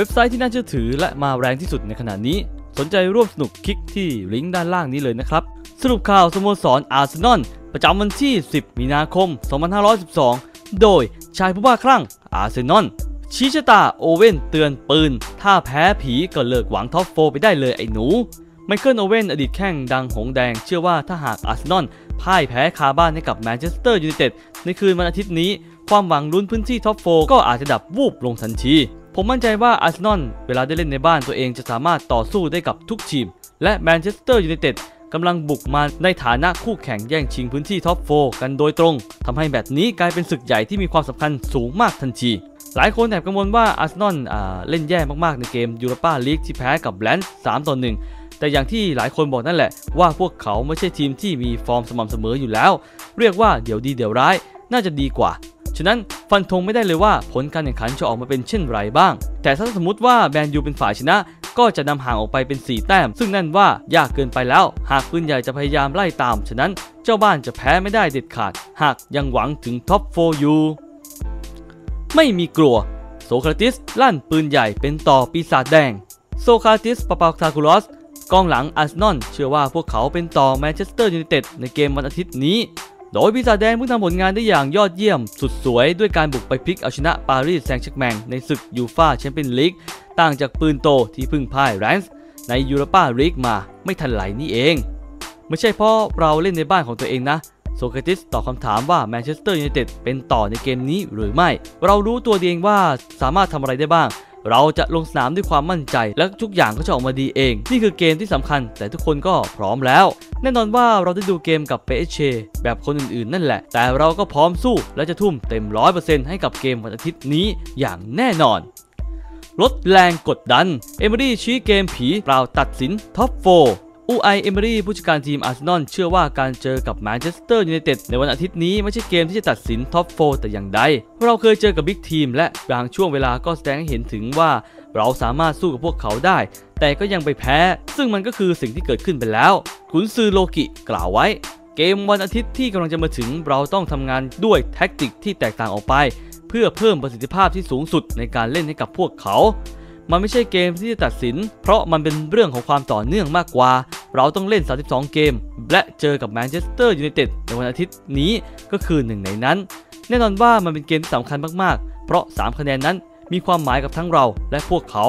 เว็บไซต์ที่น่าเชื่อถือและมาแรงที่สุดในขณะนี้ สนใจร่วมสนุกคลิกที่ลิงก์ด้านล่างนี้เลยนะครับ สรุปข่าวสโมสรอาร์เซนอลประจำวันที่ 10 มีนาคม 2512 โดยชายผู้บ้าคลั่งอาร์เซนอลชี้ชะตาโอเว่นเตือนปืน ถ้าแพ้ผีก็เลิกหวังท็อปโฟไปได้เลยไอ้หนู ไมเคิลโอเว่นอดีตแข้งดังหงแดง เชื่อว่าถ้าหากอาร์เซนอลพ่ายแพ้คาบ้านให้กับแมนเชสเตอร์ยูไนเต็ดในคืนวันอาทิตย์นี้ ความหวังลุ้นพื้นที่ท็อปโฟก็อาจจะดับวูบลงทันที ผมมั่นใจว่าอาร์เซนอลเวลาได้เล่นในบ้านตัวเองจะสามารถต่อสู้ได้กับทุกทีม และแมนเชสเตอร์ยูไนเต็ดกำลังบุกมาในฐานะคู่แข่งแย่งชิงพื้นที่ท็อปโฟกันโดยตรงทำให้แบบนี้กลายเป็นศึกใหญ่ที่มีความสำคัญสูงมากทันที หลายคนแอบกังวลว่าอาร์เซนอลเล่นแย่มากๆ ในเกมยูโรปาลีกที่แพ้กับแบลนด์3ต่อ1แต่อย่างที่หลายคนบอกนั่นแหละ ว่าพวกเขาไม่ใช่ทีมที่มีฟอร์มสม่ำเสมออยู่แล้ว เรียกว่าเดี๋ยวดีเดี๋ยวร้ายน่าจะดีกว่า ฉะนั้นฟันธงไม่ได้เลยว่าผลการแข่งขันจะออกมาเป็นเช่นไรบ้าง แต่ถ้าสมมติว่าแมนยูเป็นฝ่ายชนะ ก็จะนำห่างออกไปเป็น 4 แต้ม ซึ่งนั่นว่ายากเกินไปแล้ว หากปืนใหญ่จะพยายามไล่ตาม ฉะนั้นเจ้าบ้านจะแพ้ไม่ได้เด็ดขาด หากยังหวังถึงท็อป4อยู่ไม่มีกลัว โซคราติสลั่นปืนใหญ่เป็นต่อปีศาจแดง โซคราติสปาปาทาคุลอสกองหลังอาร์เซนอลเชื่อว่าพวกเขาเป็นต่อแมนเชสเตอร์ยูไนเต็ดในเกมวันอาทิตย์นี้ โดยปีศาจแดงเพิ่งทำผลงานได้อย่างยอดเยี่ยม สุดสวยด้วยการบุกไปพลิกเอาชนะปารีสแซงต์แชร์แมงในศึกยูฟาแชมเปี้ยนลีกต่างจากปืนโตที่เพึ่งพ่ายแรนส์ในยูโรปาลีกมาไม่ทันไหลนี่เอง ไม่ใช่เพราะเราเล่นในบ้านของตัวเองนะโซเครติสตอบคำถามว่าแมนเชสเตอร์ยูไนเต็ดเป็นต่อในเกมนี้หรือไม่ เรารู้ตัวเองว่าสามารถทำอะไรได้บ้าง เราจะลงสนามด้วยความมั่นใจ และทุกอย่างก็จะออกมาดีเอง นี่คือเกมที่สำคัญ แต่ทุกคนก็พร้อมแล้ว แน่นอนว่าเราได้ดูเกมกับเปเชแบบคนอื่นๆ นั่นแหละ แต่เราก็พร้อมสู้และจะทุ่มเต็ม 100%ให้กับเกมวันอาทิตย์นี้อย่างแน่นอนลดแรงกดดัน เอมิรี่ชี้เกมผีเปล่าตัดสินท็อปโฟอูไอเอมิรี่ผู้จัดการทีมอาร์เซนอลเชื่อว่าการเจอกับแมนเชสเตอร์ยูไนเต็ดในวันอาทิตย์นี้ไม่ใช่เกมที่จะตัดสินท็อปโฟแต่อย่างใด เราเคยเจอกับบิ๊กทีมและบางช่วงเวลาก็แสดงให้เห็นถึงว่า เราสามารถสู้กับพวกเขาได้ แต่ก็ยังไปแพ้ ซึ่งมันก็คือสิ่งที่เกิดขึ้นไปแล้วขุนซือโลกิกล่าวไว้ เกมวันอาทิตย์ที่กำลังจะมาถึงเราต้องทำงานด้วยแท็กติกที่แตกต่างออกไป เพื่อเพิ่มประสิทธิภาพที่สูงสุดในการเล่นให้กับพวกเขา มันไม่ใช่เกมที่จะตัดสิน เพราะมันเป็นเรื่องของความต่อเนื่องมากกว่า เราต้องเล่น 32 เกม และเจอกับแมนเชสเตอร์ยูไนเต็ดในวันอาทิตย์นี้ก็คือหนึ่งในนั้น แน่นอนว่ามันเป็นเกมที่สำคัญมากๆ เพราะ 3 คะแนนนั้น มีความหมายกับทั้งเราและพวกเขา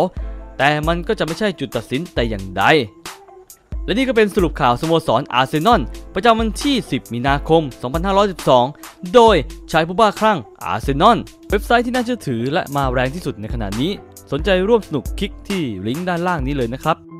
แต่มันก็จะไม่ใช่จุดตัดสินแต่อย่างใด และนี่ก็เป็นสรุปข่าวสโมสรอาร์เซนอลประจำวันที่ 10 มีนาคม 2512 โดยชายผู้บ้าคลั่งอาร์เซนอลเว็บไซต์ที่น่าเชื่อถือและมาแรงที่สุดในขณะนี้ สนใจร่วมสนุกคลิกที่ลิงก์ด้านล่างนี้เลยนะครับ